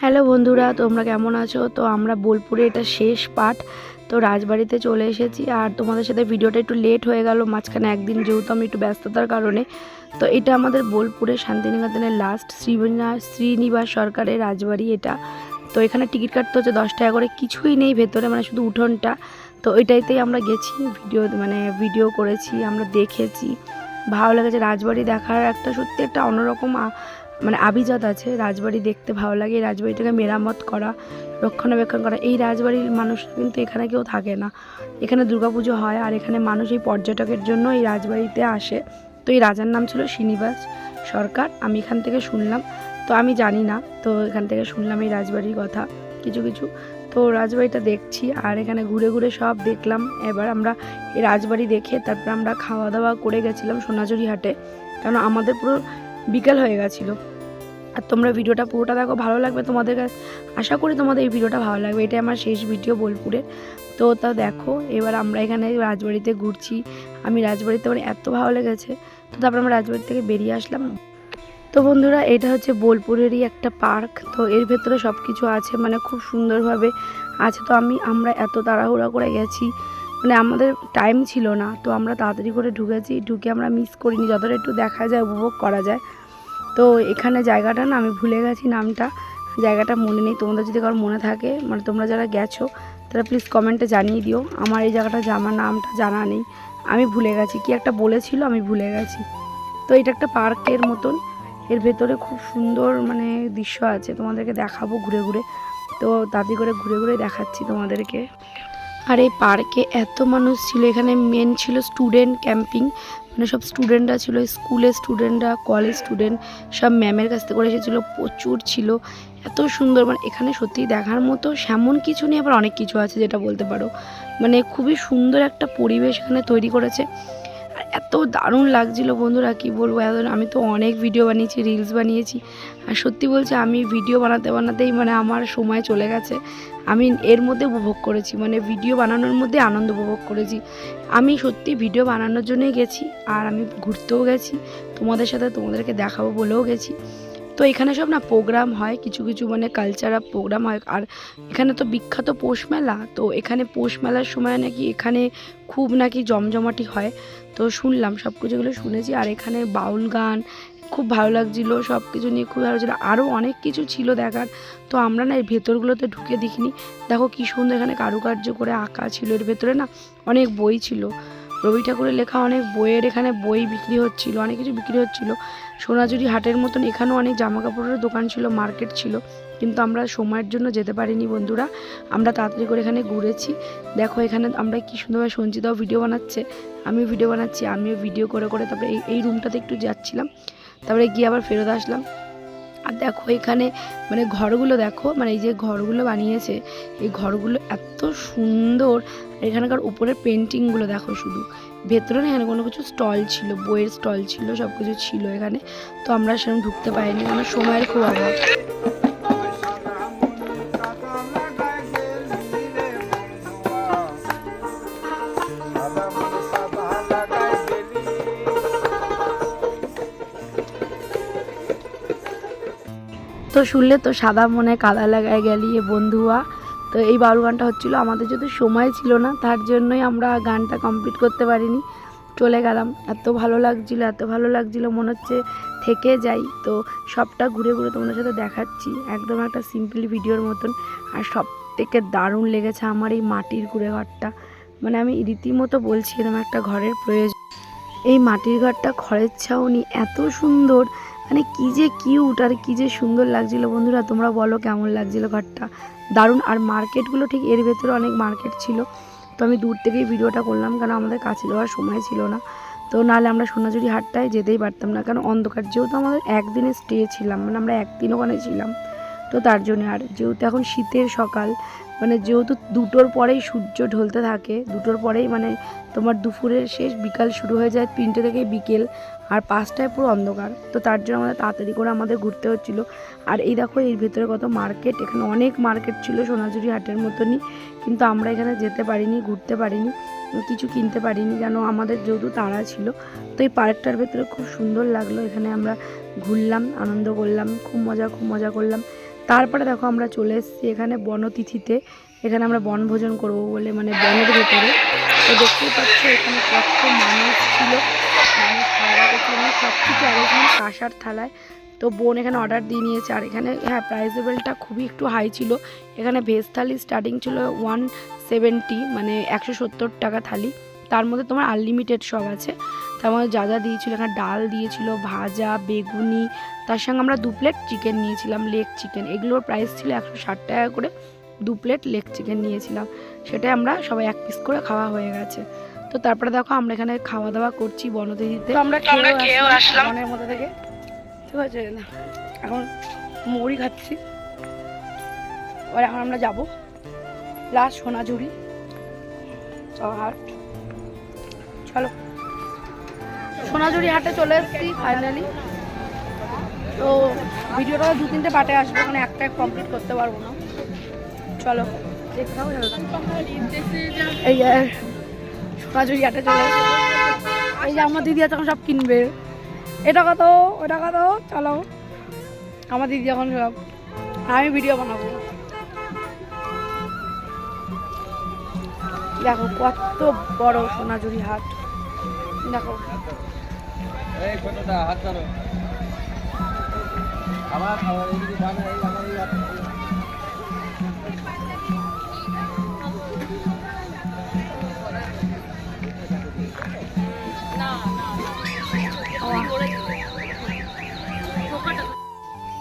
Hello বন্ধুরা, তোমরা কেমন আছো? তো আমরা বোলপুরে এটা শেষ পার্ট তো রাজবাড়িতে চলে এসেছি। আর তোমাদের সাথে ভিডিওটা একটু লেট হয়ে গেল, মাঝখানে একদিন যেহেতু আমি একটু ব্যস্ততার কারণে। তো এটা আমাদের বোলপুরে শান্তিনিকেতনের লাস্ট শ্রীনিবাস শ্রীনিবাস সরকারের রাজবাড়ি এটা। তো এখানে টিকিট কাটতে হচ্ছে দশ টাকা করে, কিছুই নেই ভেতরে মানে শুধু উঠোনটা। তো এটাইতেই আমরা গেছি, ভিডিও মানে ভিডিও করেছি, আমরা দেখেছি। ভালো লেগেছে, রাজবাড়ি দেখার একটা সত্যি একটা অন্যরকম মানে আভিজাত আছে, রাজবাড়ি দেখতে ভালো লাগে, এই রাজবাড়িটাকে মেরামত করা, রক্ষণাবেক্ষণ করা, এই রাজবাড়ির মানুষ কিন্তু এখানে কেউ থাকে না। এখানে দুর্গাপুজো হয় আর এখানে মানুষ এই পর্যটকের জন্য এই রাজবাড়িতে আসে। তো এই রাজার নাম ছিল শ্রীনিবাস সরকার, আমি এখান থেকে শুনলাম। তো আমি জানি না, তো এখান থেকে শুনলাম এই রাজবাড়ির কথা, কিছু কিছু। তো রাজবাড়িটা দেখছি আর এখানে ঘুরে ঘুরে সব দেখলাম। এবার আমরা এই রাজবাড়ি দেখে তারপর আমরা খাওয়া দাওয়া করে গেছিলাম সোনাঝুরি হাটে। কারণ আমাদের পুরো বিকেল হয়ে গেছিল। আর তোমরা ভিডিওটা পুরোটা দেখো, ভালো লাগবে তোমাদের কাছে? আশা করি তোমাদের এই ভিডিওটা ভালো লাগবে। এটাই আমার শেষ ভিডিও বোলপুরের তো তা দেখো, এবার আমরা এখানে রাজবাড়িতে ঘুরছি। আমি রাজবাড়িতে আমার এত ভালো লেগেছে। তো তারপর আমরা রাজবাড়ি থেকে বেরিয়ে আসলাম। তো বন্ধুরা, এটা হচ্ছে বোলপুরেরই একটা পার্ক। তো এর ভেতরে সব কিছু আছে মানে খুব সুন্দরভাবে আছে। তো আমি, আমরা এত তাড়াহুড়া করে গেছি। মানে আমাদের টাইম ছিল না, তো আমরা তাড়াতাড়ি করে ঢুকেছি। ঢুকে আমরা মিস করিনি, যতটা একটু দেখা যায়, উপভোগ করা যায়। তো এখানে জায়গাটা না, আমি ভুলে গেছি নামটা। জায়গাটা মনে নেই, তোমাদের যদি কারোর মনে থাকে মানে তোমরা যারা গেছো, তারা প্লিজ কমেন্টে জানিয়ে দিও। আমার এই জায়গাটা জামার নামটা জানা নেই। আমি ভুলে গেছি, কি একটা বলেছিল, আমি ভুলে গেছি। তো এটা একটা পার্কের মতন। এর ভেতরে খুব সুন্দর মানে দৃশ্য আছে, তোমাদেরকে দেখাবো ঘুরে ঘুরে। তো তাড়াতাড়ি করে ঘুরে ঘুরে দেখাচ্ছি তোমাদেরকে। আর এই পার্কে এত মানুষ ছিল, এখানে মেন ছিল স্টুডেন্ট ক্যাম্পিং মানে সব স্টুডেন্টরা ছিল স্কুলের স্টুডেন্টরা কলেজ স্টুডেন্ট সব ম্যামের কাছ থেকে করে এসেছিল, প্রচুর ছিল, এত সুন্দর মানে এখানে সত্যি দেখার মতো সেমন কিছু নেই, আবার অনেক কিছু আছে যেটা বলতে পারো মানে খুবই সুন্দর একটা পরিবেশ এখানে তৈরি করেছে। এত দারুণ লাগছিল বন্ধুরা, কি বলব? এত আমি তো অনেক ভিডিও বানিয়েছি রিলস বানিয়েছি। আর সত্যি বলছি, আমি ভিডিও বানাতে বানাতেই মানে আমার সময় চলে গেছে। আমি এর মধ্যে উপভোগ করেছি মানে ভিডিও বানানোর মধ্যে আনন্দ উপভোগ করেছি। আমি সত্যি ভিডিও বানানোর জন্যই গেছি, আর আমি ঘুরতেও গেছি। তোমাদের সাথে তোমাদেরকে দেখাবো বলেও গেছি। তো এখানে সব না প্রোগ্রাম হয়, কিছু কিছু মানে কালচারাল প্রোগ্রাম হয়, আর এখানে তো বিখ্যাত পৌষ মেলা, তো এখানে পৌষ মেলার সময় নাকি এখানে খুব নাকি জমজমাটি হয়, তো শুনলাম সব কিছুগুলো শুনেছি, আর এখানে বাউল গান, খুব ভালো লাগছিল সব কিছু নিয়ে খুব ভালো ছিল আরও অনেক কিছু ছিল দেখার, তো আমরা না এর ভেতরগুলোতে ঢুকে দেখিনি, দেখো কী সুন্দর এখানে কারুকার্য করে আঁকা ছিল, এর ভেতরে না অনেক বই ছিল রবি ঠাকুরের লেখা অনেক বইয়ের এখানে বই বিক্রি হচ্ছিল, অনেক কিছু বিক্রি হচ্ছিল। সোনাঝুরি হাটের মতন এখানেও অনেক জামা কাপড়ের দোকান ছিল, মার্কেট ছিল। কিন্তু আমরা সময়ের জন্য যেতে পারিনি বন্ধুরা। আমরা তাড়াতাড়ি করে এখানে ঘুরেছি। দেখো এখানে আমরা কি সুন্দরভাবে সঞ্চিতাও ভিডিও বানাচ্ছে। আমিও ভিডিও বানাচ্ছি, আমিও ভিডিও করে করে তারপরে এই এই রুমটাতে একটু যাচ্ছিলাম। তারপরে গিয়ে আবার ফেরত আসলাম। আর দেখো এখানে মানে ঘরগুলো দেখো মানে এই যে ঘরগুলো বানিয়েছে, এই ঘরগুলো এত সুন্দর। এখানকার উপরের পেন্টিংগুলো দেখো শুধু। ভেতরে না এখানে কোনো কিছু স্টল ছিল, বইয়ের স্টল ছিল সব কিছু ছিল এখানে। তো আমরা সেরকম ঢুকতে পারিনি, কারণ সময়ের খুব অভাব। তো শুনলে তো সাদা মনে কাদা লাগায় গেলি এ বন্ধুয়া। তো এই বাউল গানটা হচ্ছিল, আমাদের যদি সময় ছিল না, তার জন্যই আমরা গানটা কমপ্লিট করতে পারিনি। চলে গেলাম, এত ভালো লাগছিল, এত ভালো লাগছিল, মনে হচ্ছে থেকে যাই। তো সবটা ঘুরে ঘুরে তোমাদের সাথে দেখাচ্ছি, একদম একটা সিম্পল ভিডিওর মতন। আর সব থেকে দারুণ লেগেছে আমার এই মাটির কুড়ে ঘরটা। মানে আমি রীতিমতো বলছি এরকম একটা ঘরের প্রয়োজন। এই মাটির ঘরটা খড়ের ছাউনি, এত সুন্দর। মানে কী যে কিউট আর কী যে সুন্দর লাগছিল। বন্ধুরা, তোমরা বলো কেমন লাগছিল ঘরটা? দারুণ। আর মার্কেটগুলো ঠিক এর ভেতরে অনেক মার্কেট ছিল। তো আমি দূর থেকেই ভিডিওটা করলাম কারণ আমাদের কাছে যাওয়ার সময় ছিল না। তো নাহলে আমরা সোনাঝুরি হাটটায় যেতেই পারতাম না, কারণ অন্ধকার যেহেতু আমাদের একদিনে স্টে ছিলাম মানে আমরা একদিন ওখানে ছিলাম। তো তার জন্য। আর যেহেতু এখন শীতের সকাল মানে যেহেতু দুটোর পরেই সূর্য ঢলতে থাকে, দুটোর পরেই মানে তোমার দুপুরের শেষ বিকাল শুরু হয়ে যায় তিনটে থেকে বিকেল, আর পাঁচটায় পুরো অন্ধকার। তো তার জন্য আমাদের তাড়াতাড়ি করে আমাদের ঘুরতে হচ্ছিল। আর এই দেখো, এর ভিতরে কত মার্কেট, এখানে অনেক মার্কেট ছিল সোনাঝুরি হাটের মতনই, কিন্তু আমরা এখানে যেতে পারিনি, ঘুরতে পারিনি, কিছু কিনতে পারিনি কেন আমাদের যেহেতু তাড়া ছিল। তো এই পার্কটার ভেতরে খুব সুন্দর লাগল, এখানে আমরা ঘুরলাম, আনন্দ করলাম, খুব মজা খুব মজা করলাম। তারপরে দেখো আমরা চলে এসেছি এখানে বনতিথিতে। এখানে আমরা বনভোজন করব বলে মানে বনের ভেতরে। তো দেখতেই পাচ্ছ এখানে কত মানুষ ছিল। সব কিছু অ্যারেঞ্জমেন্ট কাঁসার থালায়। তো বোন এখানে অর্ডার দিয়ে নিয়েছে, আর এখানে হ্যাঁ প্রাইস লেভেলটা খুবই একটু হাই ছিল। এখানে ভেজ থালি স্টার্টিং ছিল ওয়ান সেভেন্টি মানে একশো সত্তর টাকা থালি। তার মধ্যে তোমার আনলিমিটেড সব আছে। তার মধ্যে যা যা দিয়েছিল এখানে ডাল দিয়েছিল ভাজা বেগুনি তার সঙ্গে আমরা দু প্লেট চিকেন নিয়েছিলাম লেগ চিকেন এগুলোর প্রাইস ছিল একশো ষাট টাকা করে দু প্লেট লেগ চিকেন নিয়েছিলাম। সেটাই আমরা সবাই এক পিস করে খাওয়া হয়ে গেছে। তো তারপরে দেখো আমরা এখানে খাওয়া দাওয়া করছি বনদেহিতে তো আমরা খেয়েও আসলাম। মনের মধ্যে থেকে। ঠিক আছে এখন মুড়ি খাচ্ছি। এবার এখন আমরা যাব। লাস্ট সোনাঝুরি। হাট চলো। সোনাঝুরি হাটে চলে এসেছি ফাইনালি তো ভিডিওটা দু তিনটে পার্টে আসবে মানে একটা কমপ্লিট করতে পারব না। চলো এই সোনাঝুরি হাটে চলে এই যে আমার দিদি তখন সব কিনবে। এটা কত? ওটা কত? চলো, আমার দিদি এখন সব। আমি ভিডিও বানাবো। দেখো, কত বড় সোনাঝুরি হাট। দেখো।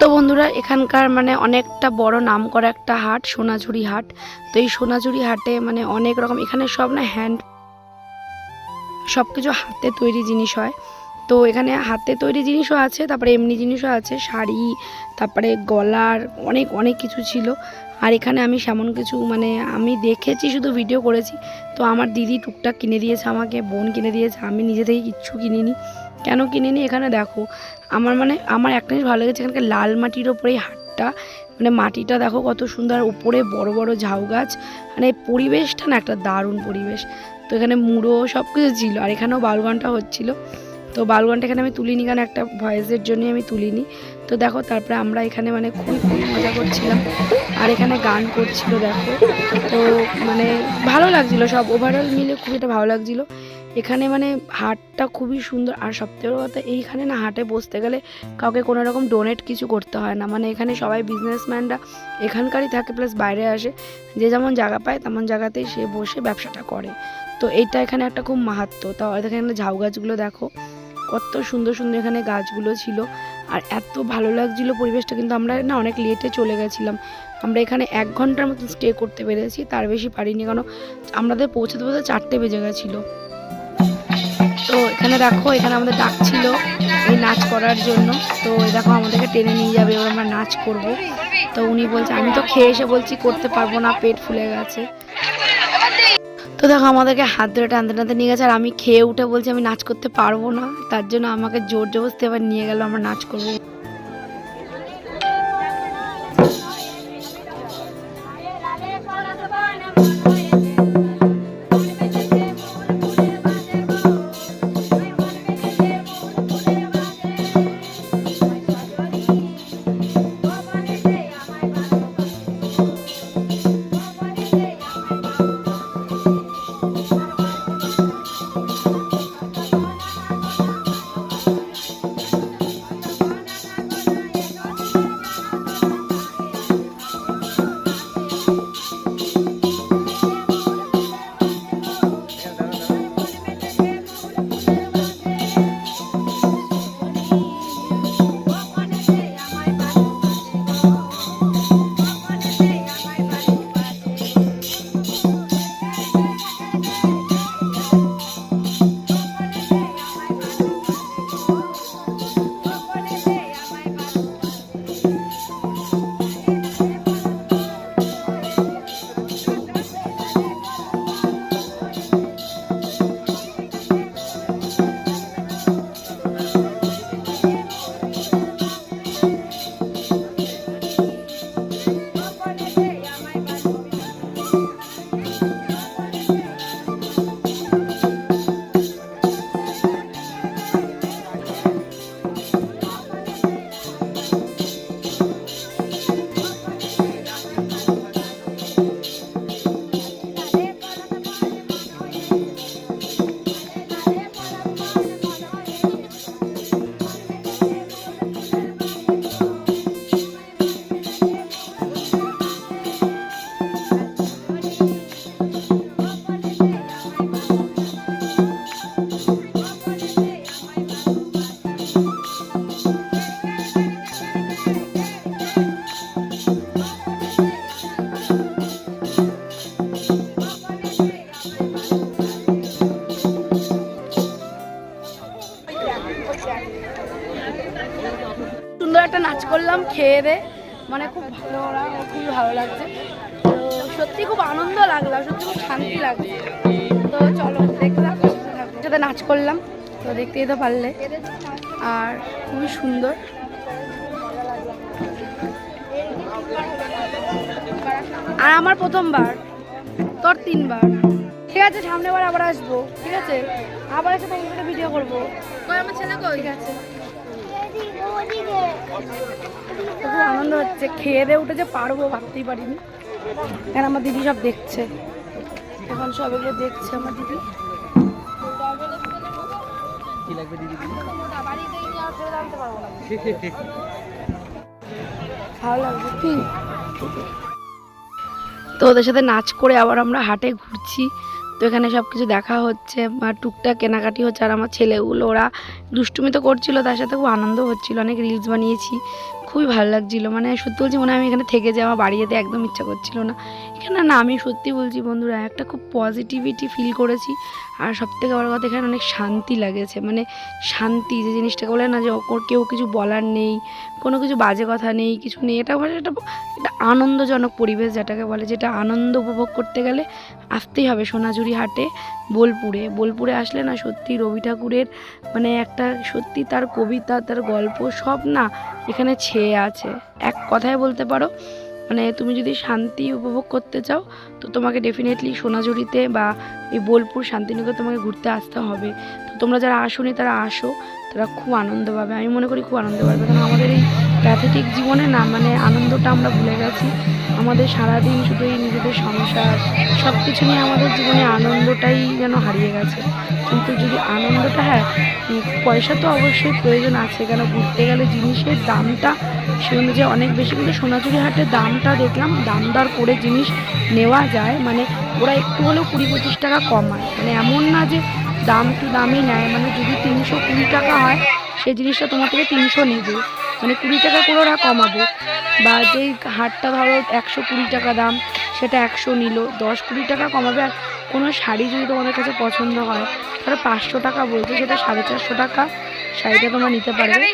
তো বন্ধুরা, এখানকার মানে অনেকটা বড় নাম করা একটা হাট, সোনাঝুরি হাট। তো এই সোনাঝুরি হাটে মানে অনেক রকম, এখানে সব না হ্যান্ড সব কিছু হাতে তৈরি জিনিস হয়। তো এখানে হাতে তৈরি জিনিসও আছে, তারপরে এমনি জিনিসও আছে, শাড়ি, তারপরে গলার অনেক অনেক কিছু ছিল। আর এখানে আমি সেমন কিছু মানে আমি দেখেছি, শুধু ভিডিও করেছি। তো আমার দিদি টুকটাক কিনে দিয়েছে আমাকে, বোন কিনে দিয়েছে, আমি নিজে থেকে কিচ্ছু কিনিনি। কেন কিনিনি? এখানে দেখো, আমার মানে আমার একটা জিনিস ভালো লেগেছে, এখানকার লাল মাটির ওপরে এই হাটটা মানে মাটিটা দেখো কত সুন্দর, উপরে বড় বড় ঝাউ গাছ মানে পরিবেশটা না একটা দারুণ পরিবেশ। তো এখানে মুড়ো সব কিছু ছিল, আর এখানেও বালুগানটা হচ্ছিল। তো বালুগানটা এখানে আমি তুলিনি, কারণ একটা ভয়েসের জন্যই আমি তুলিনি। তো দেখো, তারপরে আমরা এখানে মানে খুবই খুবই মজা করছিলাম, আর এখানে গান করছিল, দেখো। তো মানে ভালো লাগছিল, সব ওভারঅল মিলে খুবই একটা ভালো লাগছিল। এখানে মানে হাটটা খুবই সুন্দর, আর সবথেকে কথা, এইখানে না হাটে বসতে গেলে কাউকে কোনো রকম ডোনেট কিছু করতে হয় না। মানে এখানে সবাই বিজনেসম্যানরা এখানকারই থাকে প্লাস বাইরে আসে। যে যেমন জায়গা পায়, তেমন জায়গাতেই সে বসে ব্যবসাটা করে। তো এইটা এখানে একটা খুব মাহাত্ম তাও এখানে ঝাউ গাছগুলো দেখো কত সুন্দর সুন্দর এখানে গাছগুলো ছিল। আর এত ভালো লাগছিল পরিবেশটা, কিন্তু আমরা না অনেক লেটে চলে গেছিলাম। আমরা এখানে এক ঘণ্টার মতো স্টে করতে পেরেছি, তার বেশি পারিনি, কারণ আমাদের পৌঁছতে পৌঁছতে চারটে বেজে গেছিল। তো এখানে দেখো, এখানে আমাদের ডাকছিল এই নাচ করার জন্য। তো দেখো, আমাদেরকে টেনে নিয়ে যাবে, এবার আমরা নাচ করব। তো উনি বলছে, আমি তো খেয়ে এসে বলছি, করতে পারব না, পেট ফুলে গেছে। তো দেখো, আমাদেরকে হাত ধরে টানতে টানতে নিয়ে গেছে, আর আমি খেয়ে উঠে বলছি আমি নাচ করতে পারব না। তার জন্য আমাকে জোর জবরদস্তি এবার নিয়ে গেল, আমার নাচ করব। সত্যি খুব আনন্দ লাগল সত্যি খুব শান্তি লাগল। তো চলো দেখলাম সাথে নাচ করলাম তো দেখতেই তো পারলে। আর খুবই সুন্দর। আর আমার প্রথমবার তোর তিনবার। ঠিক আছে সামনে বার আবার আসব ঠিক আছে? আবার এসে তোমার সাথে ভিডিও করব। আমার ছেলে ঠিক আছে। খুব আনন্দ হচ্ছে খেয়ে দিয়ে উঠে যে পারব ভাবতেই পারিনি। এখন আমার দিদি সব দেখছে। এখন সব এগুলো দেখছে আমার দিদি। কি লাগবে দিদি? ভালো লাগছে। কি? তো ওদের সাথে নাচ করে আবার আমরা হাটে ঘুরছি। তো এখানে সব কিছু দেখা হচ্ছে বা টুকটাক কেনাকাটি হচ্ছে আর আমার ছেলেগুলো ওরা দুষ্টুমি তো করছিল তার সাথে খুব আনন্দ হচ্ছিল। অনেক রিলস বানিয়েছি। খুবই ভালো লাগছিল। মানে সত্যি বলছি, মনে আমি এখানে থেকে যাই আমার বাড়ি যেতে একদম ইচ্ছা করছিল না। এখানে না, আমি সত্যি বলছি বন্ধুরা, একটা খুব পজিটিভিটি ফিল করেছি। আর সব থেকে বড় কথা, এখানে অনেক শান্তি লাগেছে। মানে শান্তি, যে জিনিসটাকে বলে না যে কেউ কিছু বলার নেই, কোনো কিছু বাজে কথা নেই, কিছু নেই। এটা মানে এটা একটা আনন্দজনক পরিবেশ, যেটাকে বলে, যেটা আনন্দ উপভোগ করতে গেলে আসতেই হবে সোনাঝুরি হাটে, বোলপুরে। বোলপুরে আসলে না, সত্যি রবি ঠাকুরের মানে একটা সত্যি তার কবিতা, তার গল্প, সব না এখানে ছেয়ে আছে। এক কথায় বলতে পারো মানে তুমি যদি শান্তি উপভোগ করতে চাও, তো তোমাকে ডেফিনেটলি সোনাঝুরিতে বা এই বোলপুর শান্তিনিকেতন তোমাকে ঘুরতে আসতে হবে। তো তোমরা যারা আসোনি, তারা আসো, তারা খুব আনন্দ পাবে। আমি মনে করি খুব আনন্দ পাবে, কারণ আমাদের এই প্যাথেটিক জীবনে না মানে আনন্দটা আমরা ভুলে গেছি। আমাদের সারাদিন শুধু এই নিজেদের সংসার সব কিছু নিয়ে আমাদের জীবনে আনন্দটাই যেন হারিয়ে গেছে। কিন্তু যদি আনন্দটা হ্যাঁ পয়সা তো অবশ্যই প্রয়োজন আছে। কেন ঘুরতে গেলে জিনিসের দামটা সে অনুযায়ী অনেক বেশি। কিন্তু সোনাঝুরি হাটের দামটা দেখলাম দাম দর করে জিনিস নেওয়া যায়। মানে ওরা একটু হলেও কুড়ি পঁচিশ টাকা কমায়। মানে এমন না যে দাম টু দামই নেয়। মানে যদি তিনশো কুড়ি টাকা হয় সেই জিনিসটা তোমার থেকে তিনশো নেবে। মানে কুড়ি টাকা করে ওরা কমাবে। বা যেই হাটটা ধরো একশো কুড়ি টাকা দাম সেটা একশো নিল দশ কুড়ি টাকা কমাবে আর কোনো শাড়ি যদি তোমাদের কাছে পছন্দ হয় তাহলে পাঁচশো টাকা বলছে সেটা সাড়ে চারশো টাকা শাড়িটা তোমরা নিতে পারবে।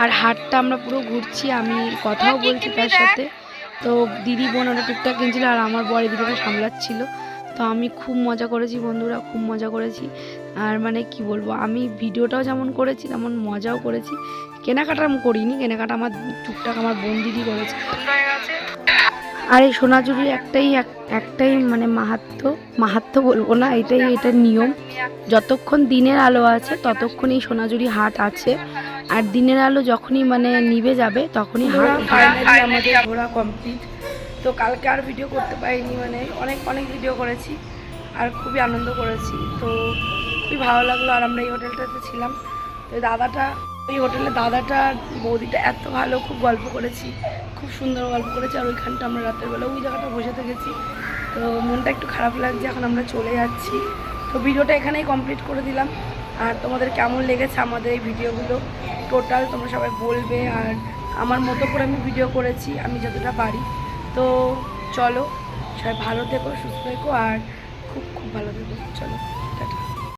আর হাটটা আমরা পুরো ঘুরছি আমি কথাও বলছি তার সাথে। তো দিদি বোন ওরা টুকটাক কিনছিল আর আমার বড় দিদিটা সামলাচ্ছিল। তো আমি খুব মজা করেছি বন্ধুরা খুব মজা করেছি। আর মানে কি বলব আমি ভিডিওটাও যেমন করেছি তেমন মজাও করেছি। কেনাকাটা আমি করিনি কেনাকাটা আমার টুকটাক আমার বোন দিদি করেছে। আর এই সোনাঝুরির একটাই এক- একটাই মানে মাহাত্ম মাহাত্ম বলব না এটাই এটার নিয়ম। যতক্ষণ দিনের আলো আছে ততক্ষণ এই সোনাঝুরি হাট আছে। আর দিনের আলো যখনই মানে নিভে যাবে তখনই হাট আমাদের ঘোরা কমপ্লিট তো কালকে আর ভিডিও করতে পারিনি মানে অনেক অনেক ভিডিও করেছি আর খুবই আনন্দ করেছি। তো খুবই ভালো লাগল আর আমরা এই হোটেলটাতে ছিলাম। তো দাদাটা ওই হোটেলে দাদাটা, বৌদিটা এত ভালো, খুব গল্প করেছি, খুব সুন্দর গল্প করেছি, আর ওইখানটা আমরা রাতের বেলা ওই জায়গাটা বসে থেকেছি। তো মনটা একটু খারাপ লাগছে, এখন আমরা চলে যাচ্ছি। তো ভিডিওটা এখানেই কমপ্লিট করে দিলাম। আর তোমাদের কেমন লেগেছে আমাদের এই ভিডিওগুলো? টোটাল তোমরা সবাই বলবে, আর আমার মতো করে আমি ভিডিও করেছি, আমি যতটা পারি। তো চলো, সবাই ভালো থেকো, সুস্থ থেকো, আর খুব খুব ভালো থেকো। চলো।